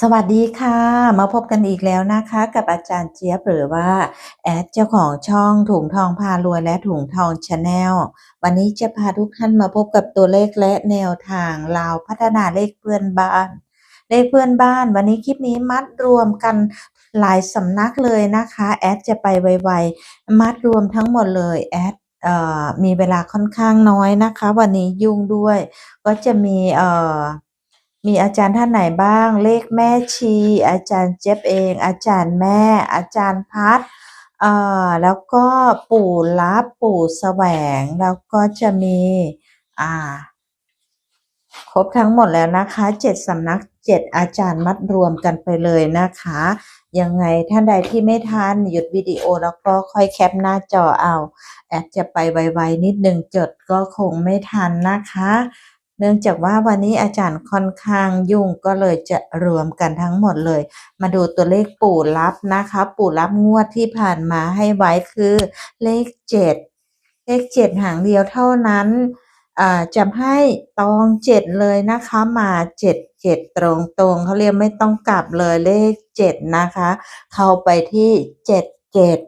สวัสดีค่ะ มาพบกันอีกแล้วนะคะ กับอาจารย์เจี๊ยบหรือว่า แอดเจ้าของช่องถุงทองพารวยและถุงทองชาแนลวันนี้จะพาทุกท่านมาพบกับตัวเลขและแนวทางลาวพัฒนาเลขเพื่อนบ้าน เลขเพื่อนบ้าน วันนี้คลิปนี้มัดรวมกันหลายสำนักเลยนะคะ แอดจะไปไวๆมัดรวมทั้งหมดเลยแอดมีเวลาค่อนข้างน้อยนะคะ วันนี้ยุ่งด้วย ก็จะมีเอ่อ มีอาจารย์ท่านไหนบ้าง เลขแม่ชี อาจารย์เจ็บเอง อาจารย์แม่ อาจารย์พัดเอ่อแล้วก็ปู่ลับปู่แสวง แล้วก็จะมีอ่า ครบทั้งหมดแล้วนะคะเจ็ดสำนักเจ็ดอาจารย์มัดรวมกันไปเลยนะคะ ยังไงท่านใดที่ไม่ทันหยุดวิดีโอแล้วก็ค่อยแคปหน้าจอเอา แอดจะไปไวๆนิดนึงจดก็คงไม่ทันนะคะ เนื่องจากว่าวันนี้อาจารย์ค่อนข้างยุ่งก็เลยจะรวมกันทั้งหมดเลย มาดูตัวเลขปู่ลับนะคะ ปู่ลับงวดที่ผ่านมาให้ไว้คือเลขเจ็ดเลขเจ็ดหางเดียวเท่านั้นจะให้ตองเจ็ดเลยนะคะมาเจ็ดเจ็ดตรงตรงเขาเรียกไม่ต้องกลับเลยเลขเจ็ดนะคะ เข้าไปที่เจ็ดเจ็ด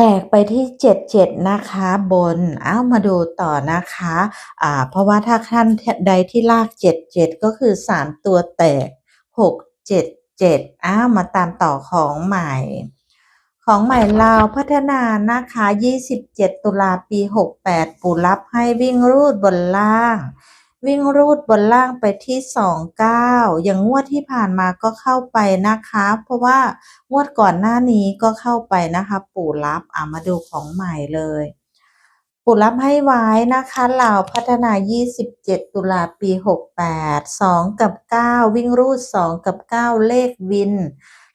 แตกไปที่เจ็ดเจ็ดนะคะบน เอามาดูต่อนะคะอ่าเพราะว่าถ้าท่านใดที่ลากเจ็ดเจ็ดก็คือสามตัวแตกหกเจ็ดเจ็ดอ้ามาตามต่อของใหม่ ของใหม่ลาวพัฒนานะคะ 27 ตุลาปี 68 ปูรับให้วิ่งรูดบนล่าง วิ่งรูดบนล่างไปที่29อย่างงวดที่ผ่านมาก็เข้าไปนะคะ เพราะว่างวดก่อนหน้านี้ก็เข้าไปนะคะ ปู่รับอ่ามาดูของใหม่เลย ปู่รับให้ไว้นะคะเหล่าพัฒนา 27 ตุลาปี 68 2 กับ 9 วิ่งรูด 2 กับ 9 เลขวิน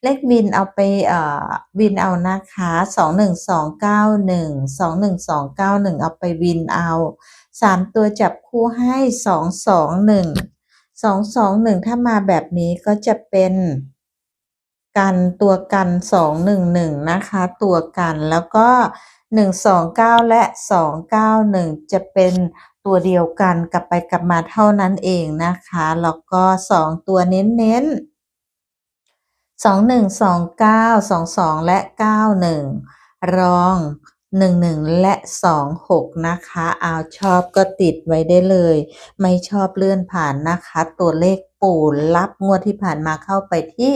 เลขวินเอาไปเอ่อวินเอานะคะสองหนึ่งสองเก้าหนึ่งสองหนึ่งสองเก้าหนึ่งเอาไปวินเอา สามตัวจับคู่ให้สองสองหนึ่งสองสองหนึ่งถ้ามาแบบนี้ก็จะเป็นกันตัวกันสองหนึ่งหนึ่งนะคะ ตัวกันแล้วก็หนึ่งสองเก้าและสองเก้าหนึ่งจะเป็นตัวเดียวกันกลับไปกลับมาเท่านั้นเองนะคะ แล้วก็สองตัวเน้นๆสองหนึ่งสองเก้าสองสองและเก้าหนึ่งรอง หนึ่งหนึ่งและสองหกนะคะเอาชอบก็ติดไว้ได้เลย ไม่ชอบเลื่อนผ่านนะคะ ตัวเลขปู่รับงวดที่ผ่านมาเข้าไปที่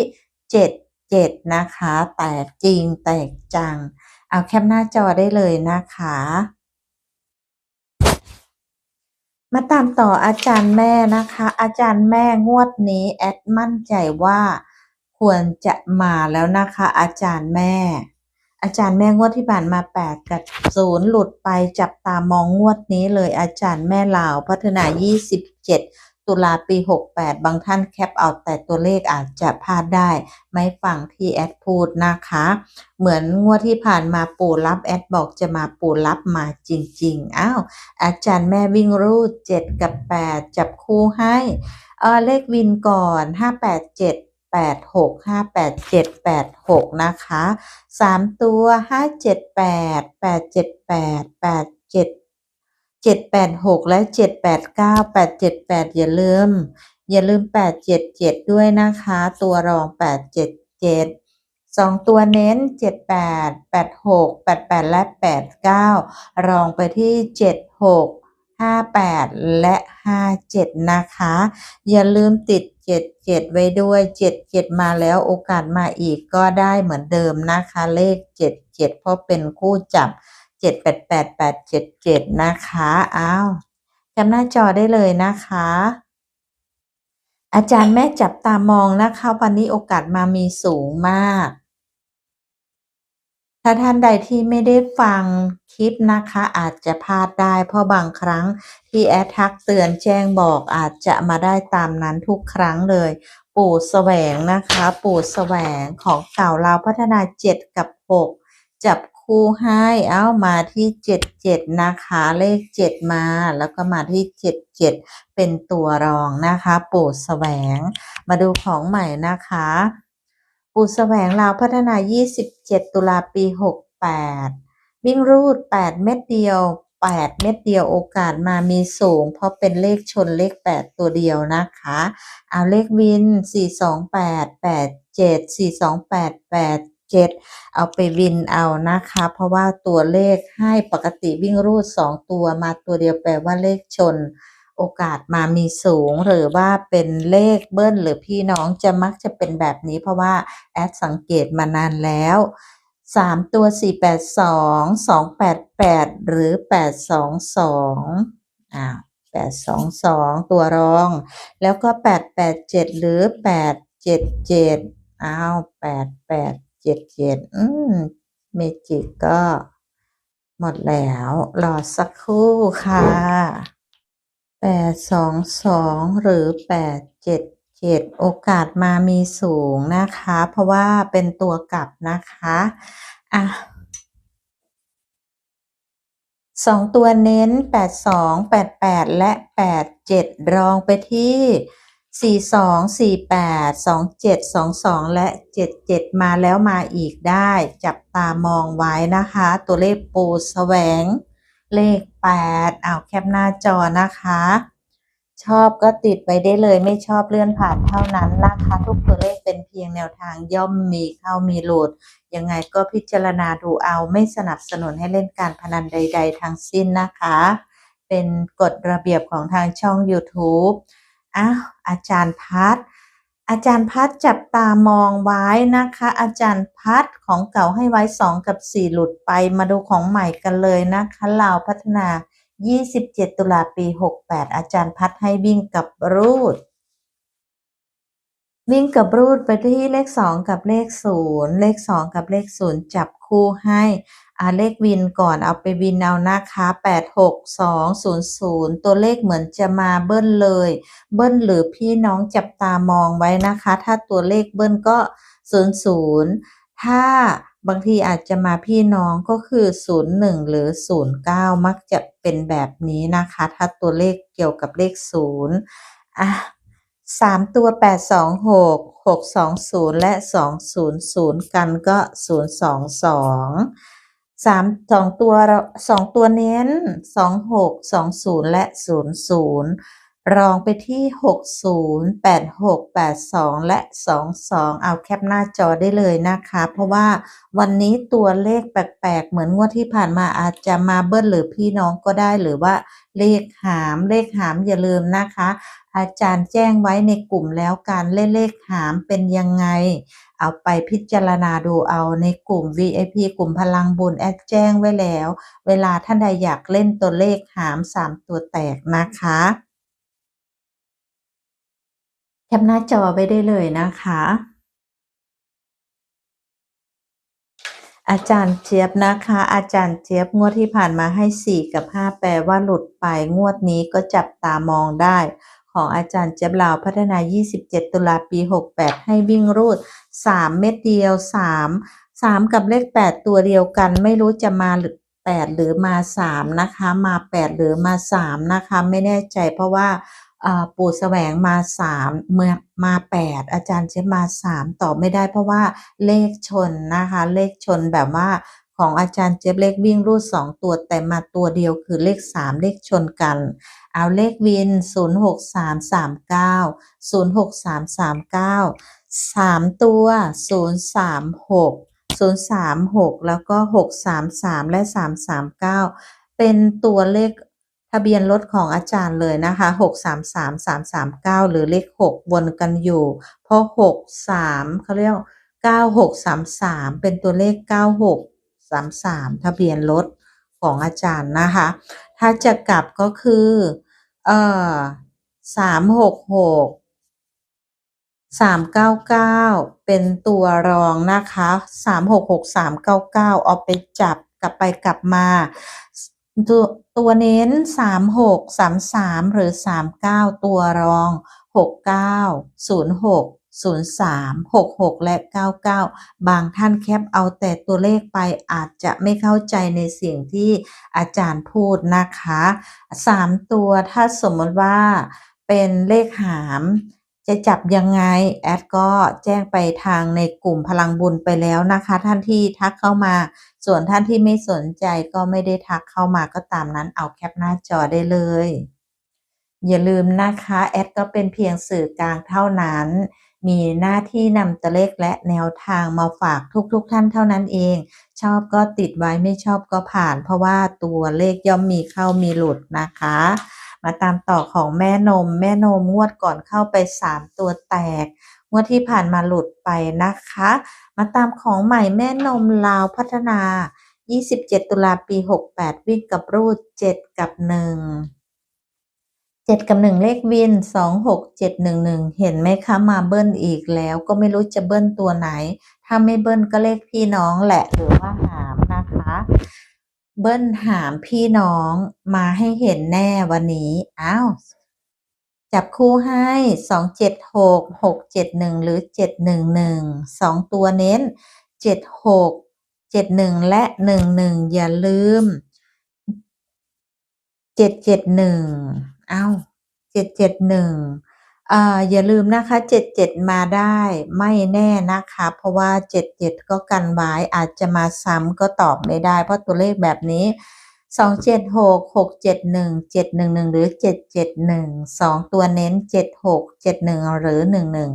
เจ็ดเจ็ดนะคะ แตกจริงแตกจัง เอาแคปหน้าจอได้เลยนะคะ มาตามต่ออาจารย์แม่นะคะ อาจารย์แม่งวดนี้แอดมั่นใจว่าควรจะมาแล้วนะคะ อาจารย์แม่ อาจารย์แม่งวดที่ผ่านมาแปดกับศูนย์หลุดไปจับตามองงวดนี้เลยอาจารย์แม่ลาวพัฒนา 27 ตุลาปี 68 บางท่านแคปเอาแต่ตัวเลขอาจจะพลาดได้ ไม่ฟังที่แอดพูดนะคะ เหมือนงวดที่ผ่านมาปู่รับแอดบอกจะมาปู่รับมาจริงๆ อ้าวอาจารย์แม่วิ่งรูด 7 กับ 8 จับคู่ให้เออเลขวินก่อน 587 86 587 86 นะคะ 3 ตัว 578 878 87 786 และ 789 878 อย่าลืม อย่าลืม 877 ด้วยนะคะ ตัวรอง 877สองตัวเน้น 78 86 88 และ 89 รองไปที่ 76 58 และ 57 นะคะ อย่าลืมติด เจ็ดไว้ด้วยเจ็ดเจ็ดมาแล้วโอกาสมาอีกก็ได้เหมือนเดิมนะคะ เลขเจ็ดเจ็ดเพราะเป็นคู่จับเจ็ดแปดแปดแปดเจ็ดเจ็ดนะคะอ้าวจำหน้าจอได้เลยนะคะ อาจารย์แม่จับตามองนะคะ วันนี้โอกาสมามีสูงมาก ถ้าท่านใดที่ไม่ได้ฟังคลิปนะคะ อาจจะพลาดได้ เพราะบางครั้งที่แอดทักเตือนแจ้งบอกอาจจะมาได้ตามนั้นทุกครั้งเลย ปู่แสวงนะคะ ปู่แสวงของเก่าเราพัฒนา 7 กับ 6 จับคู่ให้เอ้ามาที่77นะคะเลข7มา แล้วก็มาที่77เป็นตัวรองนะคะ ปู่แสวง มาดูของใหม่นะคะ ปู่แสวงลาวพัฒนา 27 ตุลาปี 68 วิ่งรูด 8 เม็ดเดียว 8 เม็ดเดียวโอกาสมามีสูง เพราะเป็นเลขชนเลข 8 ตัวเดียวนะคะ เอาเลขวิน 428 87 428 87เอาไปวินเอานะคะ เพราะว่าตัวเลขให้ปกติวิ่งรูด 2 ตัวมาตัวเดียวแปลว่าเลขชน โอกาสมามีสูงหรือว่าเป็นเลขเบิ้ลหรือพี่น้องจะมักจะเป็นแบบนี้เพราะว่าแอดสังเกตมานานแล้วสามตัวสี่แปดสองสองแปดแปดหรือแปดสองสองอ่าแปดสองสองตัวรอง แล้วก็แปดแปดเจ็ดหรือแปดเจ็ดเจ็ดอ้าวแปดแปดเจ็ดเจ็ดอืมเมจิกก็หมดแล้ว รอสักครู่ค่ะ แปดสองสองหรือแปดเจ็ดเจ็ดโอกาสมามีสูงนะคะ เพราะว่าเป็นตัวกลับนะคะอะสองตัวเน้นแปดสองแปดแปดและแปดเจ็ดรองไปที่สี่สองสี่แปดสองเจ็ดสองสองและเจ็ดเจ็ดมาแล้วมาอีกได้ จับตามองไว้นะคะ ตัวเลขปูแสวง เลขแปดเอาแคปหน้าจอนะคะ ชอบก็ติดไปได้เลยไม่ชอบเลื่อนผ่านเท่านั้นนะคะทุกตัวเลขเป็นเพียงแนวทางย่อมมีเข้ามีโหลดยังไงก็พิจารณาดูเอาไม่สนับสนุนให้เล่นการพนันใด ๆ ทั้งสิ้นนะคะ เป็นกฎระเบียบของทางช่อง YouTube อ้าวอาจารย์พัฒ อาจารย์พัดจับตามองไว้นะคะ อาจารย์พัดของเก่าให้ไว้ 2 กับ 4 หลุดไปมาดูของใหม่กันเลยนะคะลาวพัฒนา 27 ตุลาปี 68 อาจารย์พัดให้วิ่งกับรูด วิ่งกับรูดไปที่เลข 2 กับเลข 0 เลข 2 กับเลข 0 จับคู่ให้ อาเลขวินก่อนเอาไปวินเอานะคะ8 6 2 0 0ตัวเลขเหมือนจะมาเบิ้ลเลย เบิ้ลหรือพี่น้องจับตามองไว้นะคะ ถ้าตัวเลขเบิ้ลก็0 0ถ้าบางทีอาจจะมาพี่น้องก็คือ 01 หรือ 09 มักจะเป็นแบบนี้นะคะ ถ้าตัวเลขเกี่ยวกับเลข 0 อะสามตัวแปดสองหกหกสองศูนย์และสองศูนย์ศูนย์กันก็ศูนย์ สามสองตัวสองตัวเน้นสองหกสองศูนย์และศูนย์ศูนย์ รองไปที่ 60 86 82 และ 22 เอาแคปหน้าจอได้เลยนะคะ เพราะว่าวันนี้ตัวเลขแปลกๆ เหมือนงวดที่ผ่านมาอาจจะมาเบิ้ลหรือพี่น้องก็ได้หรือว่าเลขหามเลขหามอย่าลืมนะคะ อาจารย์แจ้งไว้ในกลุ่มแล้วการเล่นเลขหามเป็นยังไง เอาไปพิจารณาดูเอาในกลุ่ม VIP กลุ่มพลังบุญแอดแจ้งไว้แล้ว เวลาท่านใดอยากเล่นตัวเลขหาม 3 ตัวแตกนะคะ แคปหน้าจอไว้ได้เลยนะคะ อาจารย์เจี๊ยบนะคะ อาจารย์เจี๊ยบงวดที่ผ่านมาให้ 4 กับ 5 แปลว่าหลุดไปงวดนี้ก็จับตามองได้ ของอาจารย์เจี๊ยบลาวพัฒนา 27 ตุลาปี 68 ให้วิ่งรูด 3 เม็ดเดียว 3 3 กับเลข 8 ตัวเดียวกัน ไม่รู้จะมาหรือ8หรือมา 3 นะคะ มา 8 หรือมา 3 นะคะ ไม่แน่ใจเพราะว่า ปู่แสวงมาสามเมื่อมาแปดอาจารย์เชฟมาสามตอบไม่ได้เพราะว่าเลขชนนะคะ เลขชนแบบว่าของอาจารย์เจฟเลขวิ่งรูดสองตัวแต่มาตัวเดียวคือเลขสามเลขชนกัน เอาเลขวินศูนย์หกสามสามเก้าศูนย์หกสามสามเก้าสามตัวศูนย์สามหกศูนย์สามหกแล้วก็หกสามสามและสามสามเก้าเป็นตัวเลข ทะเบียนรถของอาจารย์เลยนะคะหกสามสามสามสามเก้าหรือเลขหกวนกันอยู่ เพราะหกสามเขาเรียกเก้าหกสามสามเป็นตัวเลขเก้าหกสามสามทะเบียนรถของอาจารย์นะคะ ถ้าจะกลับก็คือเอ่อสามหกหกสามเก้าเก้าเป็นตัวรองนะคะสามหกหกสามเก้าเก้าเอาไปจับกลับไปกลับมา ตัวตัวเน้นสามหกสามสามหรือสามเก้าตัวรองหกเก้าศูนย์หกศูนย์สามหกหกและเก้าเก้าบางท่านแคปเอาแต่ตัวเลขไปอาจจะไม่เข้าใจในสิ่งที่อาจารย์พูดนะคะสามตัวถ้าสมมติว่าเป็นเลขหาม จะจับยังไงแอดก็แจ้งไปทางในกลุ่มพลังบุญไปแล้วนะคะ ท่านที่ทักเข้ามา ส่วนท่านที่ไม่สนใจก็ไม่ได้ทักเข้ามาก็ตามนั้นเอาแคปหน้าจอได้เลย อย่าลืมนะคะแอดก็เป็นเพียงสื่อกลางเท่านั้น มีหน้าที่นำตัวเลขและแนวทางมาฝากทุกๆทท่านเท่านั้นเอง ชอบก็ติดไว้ไม่ชอบก็ผ่าน เพราะว่าตัวเลขย่อมมีเข้ามีหลุดนะคะ มาตามต่อของแม่นม แม่นมงวดก่อนเข้าไป 3 ตัวแตก งวดที่ผ่านมาหลุดไปนะคะ มาตามของใหม่แม่นมลาวพัฒนา 27 ตุลาปี 68 วิ่งกับรูด 7 กับ1 7กับ1เลขวิน26711เห็นไหมคะมาเบิ้ลอีกแล้วก็ไม่รู้จะเบิ้ลตัวไหน ถ้าไม่เบิ้ลก็เลขพี่น้องแหละหรือว่าหามนะคะ เบิ้ลหามพี่น้องมาให้เห็นแน่วันนี้ อ้าว จับคู่ให้สองเจ็ดหกหกเจ็ดหนึ่งหรือเจ็ดหนึ่งหนึ่งสองตัวเน้นเจ็ดหกเจ็ดหนึ่งและหนึ่งหนึ่งอย่าลืมเจ็ดเจ็ดหนึ่งอ้าวเจ็ดเจ็ดหนึ่ง อย่าลืมนะคะเจ็ดเจ็ดมาได้ไม่แน่นะคะ เพราะว่าเจ็ดเจ็ดก็กันไว้อาจจะมาซ้ำก็ตอบไม่ได้ เพราะตัวเลขแบบนี้ สองเจ็ดหกหกเจ็ดหนึ่งเจ็ดหนึ่งหนึ่งหรือเจ็ดเจ็ดหนึ่งสองตัวเน้นเจ็ดหกเจ็ดหนึ่งหรือหนึ่งหนึ่ง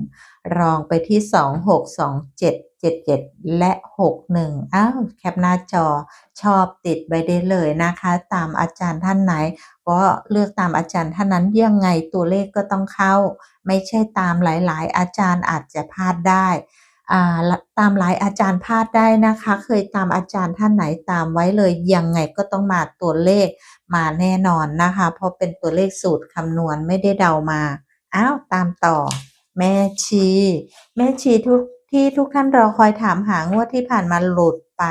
รองไปที่สองหกสองเจ็ดเจ็ดเจ็ดและหกหนึ่งอ้าวแคปหน้าจอชอบติดไปได้เลยนะคะ ตามอาจารย์ท่านไหน ก็เลือกตามอาจารย์ท่านนั้นยังไงตัวเลขก็ต้องเข้า ไม่ใช่ตามหลาย ๆ อาจารย์อาจจะพลาดได้ ตามหลายอาจารย์พลาดได้นะคะ เคยตามอาจารย์ท่านไหนตามไว้เลยยังไงก็ต้องมาตัวเลขมาแน่นอนนะคะ เพราะเป็นตัวเลขสูตรคำนวณไม่ได้เดามาอ้าวตามต่อ แม่ชี แม่ชีทุกที่ทุกท่านรอคอยถามหางวดที่ผ่านมาหลุดไป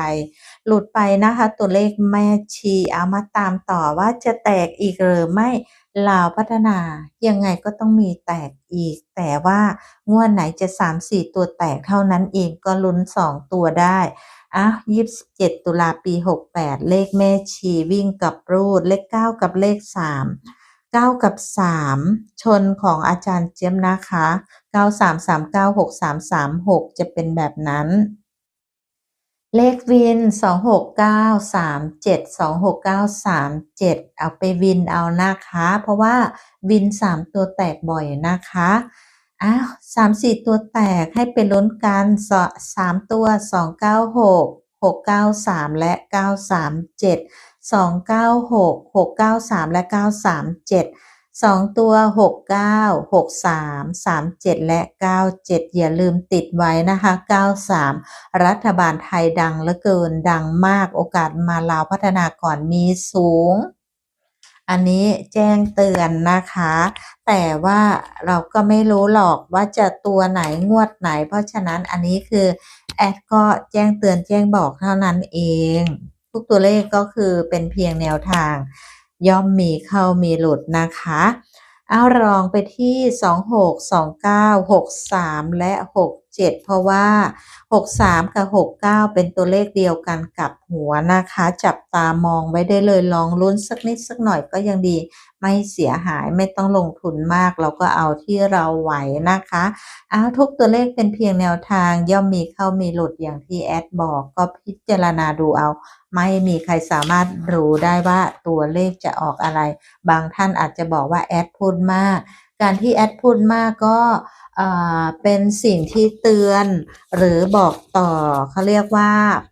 หลุดไปนะคะ ตัวเลขแม่ชีเอามาตามต่อว่าจะแตกอีกหรือไม่ ลาวพัฒนายังไงก็ต้องมีแตกอีก แต่ว่างวดไหนจะสามสี่ตัวแตกเท่านั้นเองก็ลุ้นสองตัวได้อะยี่สิบเจ็ดตุลาปีหกแปดเลขแม่ชีวิ่งกับรูด เลขเก้ากับเลขสามเก้ากับสามชนของอาจารย์เจียมนะคะเก้าสามสามเก้าหกสามสามหกจะเป็นแบบนั้น เลขวินสองหกเก้าสามเจ็ดสองหกเก้าสามเจ็ดเอาไปวินเอานะคะ เพราะว่าวินสามตัวแตกบ่อยนะคะอ้าวสามสี่ตัวแตกให้เป็นล้นกันสามตัวสองเก้าหกหกเก้าสามและเก้าสามเจ็ดสองเก้าหกหกเก้าสามและเก้าสามเจ็ด สองตัวหกเก้าหกสามสามเจ็ดและเก้าเจ็ดอย่าลืมติดไว้นะคะเก้าสามรัฐบาลไทยดังเหลือเกินดังมากโอกาสมาลาวพัฒนาก่อนมีสูง อันนี้แจ้งเตือนนะคะ แต่ว่าเราก็ไม่รู้หรอกว่าจะตัวไหนงวดไหน เพราะฉะนั้นอันนี้คือแอดก็แจ้งเตือนแจ้งบอกเท่านั้นเอง ทุกตัวเลขก็คือเป็นเพียงแนวทาง ย่อมมีเข้ามีหลุดนะคะ เอารองไปที่ 26 29 63 และ 7 เพราะว่า 63 กับ 69 เป็นตัวเลขเดียวกันกับหัวนะคะ จับตามองไว้ได้เลยลองลุ้นสักนิดสักหน่อยก็ยังดี ไม่เสียหายไม่ต้องลงทุนมาก เราก็เอาที่เราไหวนะคะเอาทุกตัวเลขเป็นเพียงแนวทางย่อมมีเข้ามีหลุดอย่างที่แอดบอกก็พิจารณาดูเอา ไม่มีใครสามารถรู้ได้ว่าตัวเลขจะออกอะไร บางท่านอาจจะบอกว่าแอดพูดมาก การที่แอดพูดมากก็เป็นสิ่งที่เตือน หรือบอกต่อเขาเรียกว่า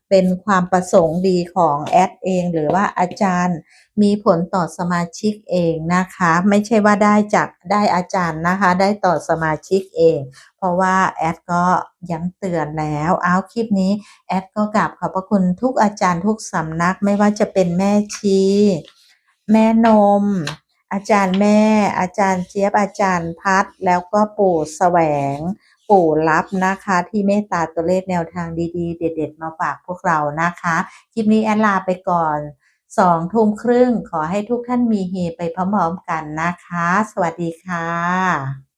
เป็นความประสงค์ดีของแอดเอง หรือว่าอาจารย์มีผลต่อสมาชิกเองนะคะ ไม่ใช่ว่าได้จากได้อาจารย์นะคะ ได้ต่อสมาชิกเอง เพราะว่าแอดก็ย้ำเตือนแล้วเอาคลิปนี้แอดก็กราบขอบพระคุณทุกอาจารย์ทุกสำนักไม่ว่าจะเป็นแม่ชี แม่นม อาจารย์แม่ อาจารย์เจี๊ยบอาจารย์พัดแล้วก็ปู่แสวง ปู่รับนะคะ ที่เมตตาตัวเลขแนวทางดีๆ เด็ด ๆ มาฝากพวกเรานะคะ คลิปนี้แอนลาไปก่อนสองทุ่มครึ่งขอให้ทุกท่านมีเฮไปพร้อมๆกันนะคะ สวัสดีค่ะ